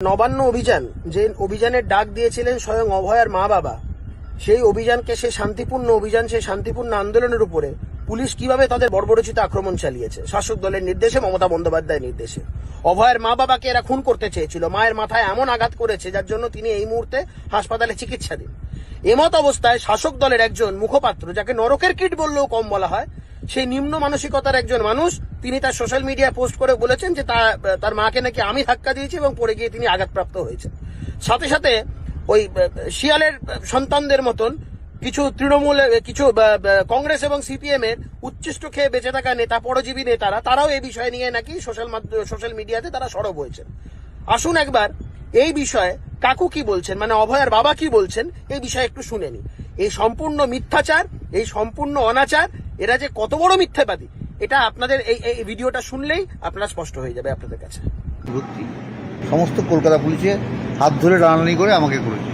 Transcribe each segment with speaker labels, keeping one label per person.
Speaker 1: নবান্ন অভিযান, যে অভিযানের ডাক দিয়েছিলেন স্বয়ং অভয়ার মা বাবা, সেই অভিযানকে সে শান্তিপূর্ণ অভিযান সে শান্তিপূর্ণ আন্দোলনের উপরে পুলিশ কীভাবে তাদের বর্বরচিত আক্রমণ চালিয়েছে? শাসক দলের নির্দেশে মমতা বন্দ্যোপাধ্যায়ের নির্দেশে। অভয়ের মা বাবাকে এরা খুন করতে চেয়েছিল। মায়ের মাথায় এমন আঘাত করেছে যার জন্য তিনি এই মুহূর্তে হাসপাতালে চিকিৎসা চিকিৎসাধীন। এমত অবস্থায় শাসক দলের একজন মুখপাত্র, যাকে নরকের কিট বললেও কম বলা হয়, সেই নিম্ন মানসিকতার একজন মানুষ, তিনি তার সোশ্যাল মিডিয়ায় পোস্ট করে বলেছেন যে তার মাকে নাকি আমি ধাক্কা দিয়েছি এবং পড়ে গিয়ে তিনি আঘাতপ্রাপ্ত হয়েছে সাথে সাথে ওই শিয়ালের সন্তানদের মতন কিছু তৃণমূল, কিছু কংগ্রেস এবং সিপিএম এর উচ্ছিষ্ট খেয়ে বেঁচে থাকা নেতা, পরজীবী নেতারা, তারাও এই বিষয় নিয়ে নাকি সোশ্যাল সোশ্যাল মিডিয়াতে তারা সরব হয়েছেন। আসুন একবার এই বিষয়ে কাকু কি বলছেন? মানে অভয়ার বাবা কি বলছেন? এই বিষয়ে একটু শুনে নি এই সম্পূর্ণ মিথ্যাচার, এই সম্পূর্ণ অনাচার, এরা যে কত বড় মিথ্যাবাদী, এটা আপনাদের এই এই ভিডিওটা শুনলেই আপনারা স্পষ্ট হয়ে যাবে আপনাদের কাছে।
Speaker 2: সমস্ত কলকাতা পুলিশে হাত ধরে টানাটানি করে আমাকে করেছে।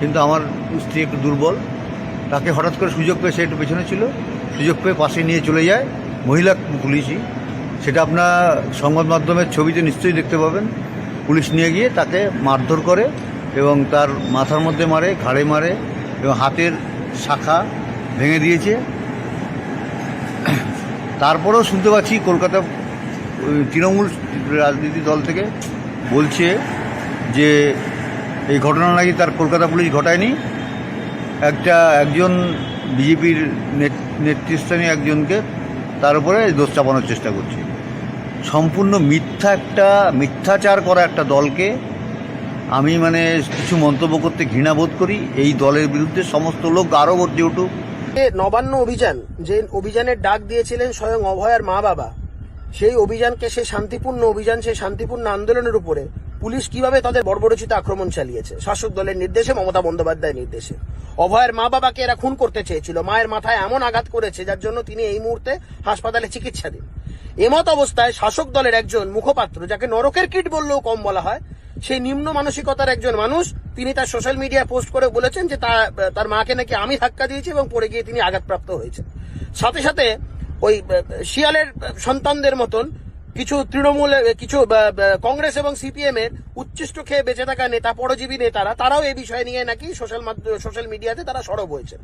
Speaker 2: কিন্তু আমার স্ত্রী একটু দুর্বল, তাকে হঠাৎ করে সুযোগ পেয়ে সে একটু পেছনে ছিল, সুযোগ পেয়ে পাশে নিয়ে চলে যায় মহিলা পুলিশই। সেটা আপনার সংবাদ মাধ্যমের ছবিতে নিশ্চয়ই দেখতে পাবেন। পুলিশ নিয়ে গিয়ে তাকে মারধর করে এবং তার মাথার মধ্যে মারে, ঘাড়ে মারে এবং হাতের শাখা ভেঙে দিয়েছে। তারপরেও শুনতে পাচ্ছি কলকাতা তৃণমূল রাজনীতি দল থেকে বলছে যে এই ঘটনা নাকি তার কলকাতা পুলিশ ঘটায়নি। একটা একজন বিজেপির নেতৃস্থানীয় একজনকে তার উপরে দোষ চাপানোর চেষ্টা করছে। সম্পূর্ণ মিথ্যা একটা, মিথ্যাচার করা একটা দলকে আমি মানে কিছু মন্তব্য করতে ঘৃণাবোধ করি। এই দলের বিরুদ্ধে সমস্ত লোক আরও গর্জে উঠুক।
Speaker 1: নবান্ন অভিযান, যে অভিযানের ডাক দিয়েছিলেন স্বয়ং অভয়ার মা বাবা সেই অভিযানকে সে শান্তিপূর্ণ অভিযান সে শান্তিপূর্ণ আন্দোলনের উপরে পুলিশ কীভাবে তাদের বর্বরচিত আক্রমণ চালিয়েছে? শাসক দলের নির্দেশে মমতা বন্দ্যোপাধ্যায়ের নির্দেশে। অভয়ের মা বাবাকে এরা খুন করতে চেয়েছিল। মায়ের মাথায় এমন আঘাত করেছে, যার জন্য তিনি এই মুহূর্তে হাসপাতালে চিকিৎসাধীন। এমত অবস্থায় শাসক দলের একজন মুখপাত্র, যাকে নরকের কিট বললেও কম বলা হয়, সেই নিম্ন মানসিকতার একজন মানুষ, তিনি তার সোশ্যাল মিডিয়ায় পোস্ট করে বলেছেন যে তার মাকে নাকি আমি ধাক্কা দিয়েছি এবং পড়ে গিয়ে তিনি আঘাতপ্রাপ্ত হয়েছে সাথে সাথে ওই শিয়ালের সন্তানদের মতন কিছু তৃণমূল কিছু কংগ্রেস এবং সিপিএম এর উচ্ছিষ্ট খেয়ে বেঁচে থাকা নেতা, পরজীবী নেতারা, তারাও এই বিষয় নিয়ে নাকি সোশ্যাল সোশ্যাল মিডিয়াতে তারা সরব হয়েছে